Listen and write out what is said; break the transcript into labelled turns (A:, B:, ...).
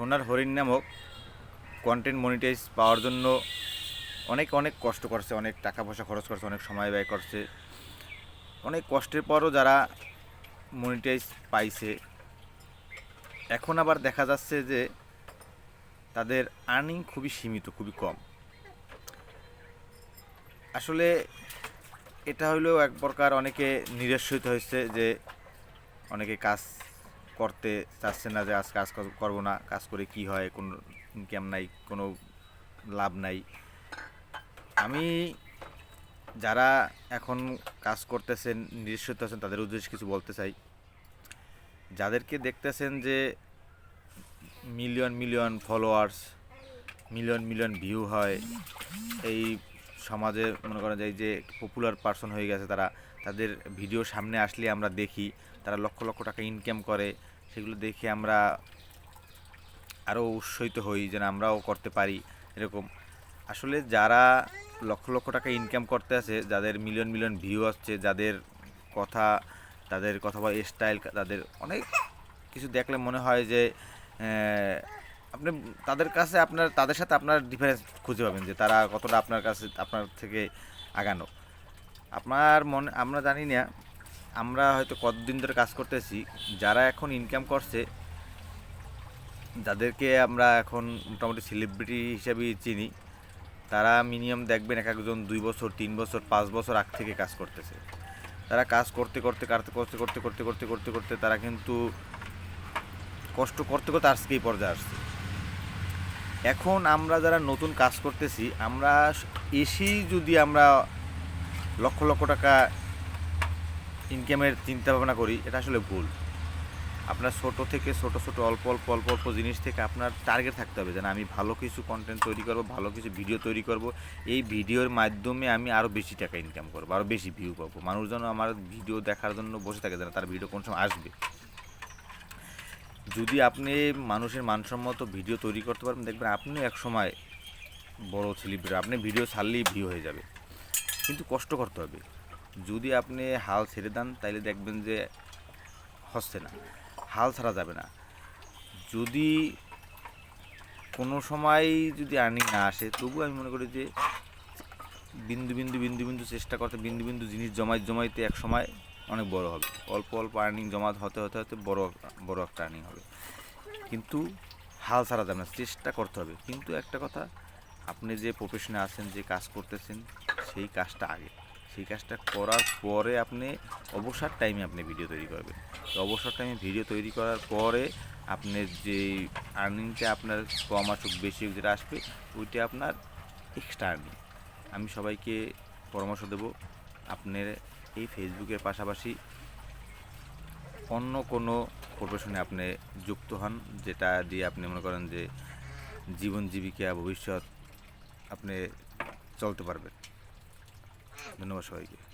A: সোনার হরিণ নামক কন্টেন্ট মনিটাইজ পাওয়ার জন্য অনেক অনেক কষ্ট করছে, অনেক টাকা পয়সা খরচ করছে, অনেক সময় ব্যয় করছে। অনেক কষ্টের পরও যারা মনিটাইজ পাইছে। এখন আবার দেখা যাচ্ছে যে তাদের আর্নিং খুবই সীমিত, খুবই কম। আসলে এটা হইলেও এক প্রকার অনেকে নিরাশ্রিত হয়েছে যে অনেকে কাজ করতে চাচ্ছে না যে আজ কাজ কর- করব না, কাজ করে কি হয়, কোনো ইনকাম নাই, কোনো লাভ নাই। আমি যারা এখন কাজ করতেছেন নিরাশ্রিত আছেন, তাদের উদ্দেশ্যে কিছু বলতে চাই। যাদেরকে দেখতেছেন যে million million followers million million view হয়, এই সমাজে মনে করেন যায় যে পপুলার পার্সন হয়ে গেছে তারা, তাদের ভিডিও সামনে আসলে আমরা দেখি, তারা লক্ষ লক্ষ টাকা ইনকাম করে, সেগুলো দেখে আমরা আরও উৎসাহিত হই যেন আমরাও করতে পারি এরকম। আসলে যারা লক্ষ লক্ষ টাকা ইনকাম করতে আছে, যাদের মিলিয়ন মিলিয়ন ভিউ আসছে, যাদের কথা, তাদের কথা বা স্টাইল তাদের অনেক কিছু দেখলে মনে হয় যে আপনি, তাদের কাছে আপনার, তাদের সাথে আপনার ডিফারেন্স খুঁজে পাবেন যে তারা কতটা আপনার কাছে, আপনার থেকে আগানো। আপনার মনে, আমরা জানি না, আমরা হয়তো কতদিন ধরে কাজ করতেছি, যারা এখন ইনকাম করছে, যাদেরকে আমরা এখন মোটামুটি সেলিব্রিটি হিসেবেই চিনি, তারা মিনিমাম দেখবেন এক একজন দুই বছর, তিন বছর, পাঁচ বছর আগ থেকে কাজ করতেছে। তারা কাজ করতে করতে করতে করতে করতে করতে করতে করতে করতে তারা কিন্তু কষ্ট করতে করতে আজকে এই পর্যায়ে আসছে। এখন আমরা যারা নতুন কাজ করতেছি, আমরা এসি যদি আমরা লক্ষ লক্ষ টাকা ইনকামের চিন্তা ভাবনা করি, এটা আসলে ভুল। আপনার ছোট থেকে ছোট ছোট অল্প অল্প অল্প অল্প জিনিস থেকে আপনার টার্গেট থাকতে হবে যেন আমি ভালো কিছু কন্টেন্ট তৈরি করব, ভালো কিছু ভিডিও তৈরি করব। এই ভিডিওর মাধ্যমে আমি আরও বেশি টাকা ইনকাম করব আরও বেশি ভিউ পাবো। মানুষ যেন আমার ভিডিও দেখার জন্য বসে থাকে যেন তার ভিডিও কোন সময় আসবে? যদি আপনি মানুষের মানসম্মত ভিডিও তৈরি করতে পারেন, দেখবেন আপনি এক সময় বড় সেলিব্রিটি আপনি ভিডিও ছাড়লেই ভিউ হয়ে যাবে। কিন্তু কষ্ট করতে হবে। যদি আপনি হাল ছেড়ে দেন তাহলে দেখবেন যে হচ্ছে না, হাল ছাড়া যাবে না। যদি কোনো সময় যদি আর্নিং না আসে তবু আমি মনে করি যে বিন্দু বিন্দু বিন্দু বিন্দু চেষ্টা করতে, বিন্দু বিন্দু জিনিস জমাই জমাইতে এক সময় অনেক বড় হবে। অল্প অল্প আর্নিং জমা হতে হতে হতে বড় বড় একটা আর্নিং হবে। কিন্তু হাল ছাড়া যাবে না, চেষ্টা করতে হবে। কিন্তু একটা কথা, আপনি যে প্রফেশনে আছেন, যে কাজ করতেছেন, সেই কাজটা আগে। সেই কাজটা করার পরে আপনি অবসর টাইমে আপনি ভিডিও তৈরি করবেন। অবসর টাইমে ভিডিও তৈরি করার পরে আপনার যে আর্নিংটা আপনার কম আসুক, বেশি যেটা আসবে, ওইটা আপনার এক্সট্রা আর্নিং আমি সবাইকে পরামর্শ দেব, আপনার এই ফেসবুকের পাশাপাশি অন্য কোনো প্রফেশনে আপনি যুক্ত হন, যেটা দিয়ে আপনি মনে করেন যে জীবন জীবিকা, ভবিষ্যৎ আপনি চলতে পারবেন। ধন্যবাদ সবাইকে।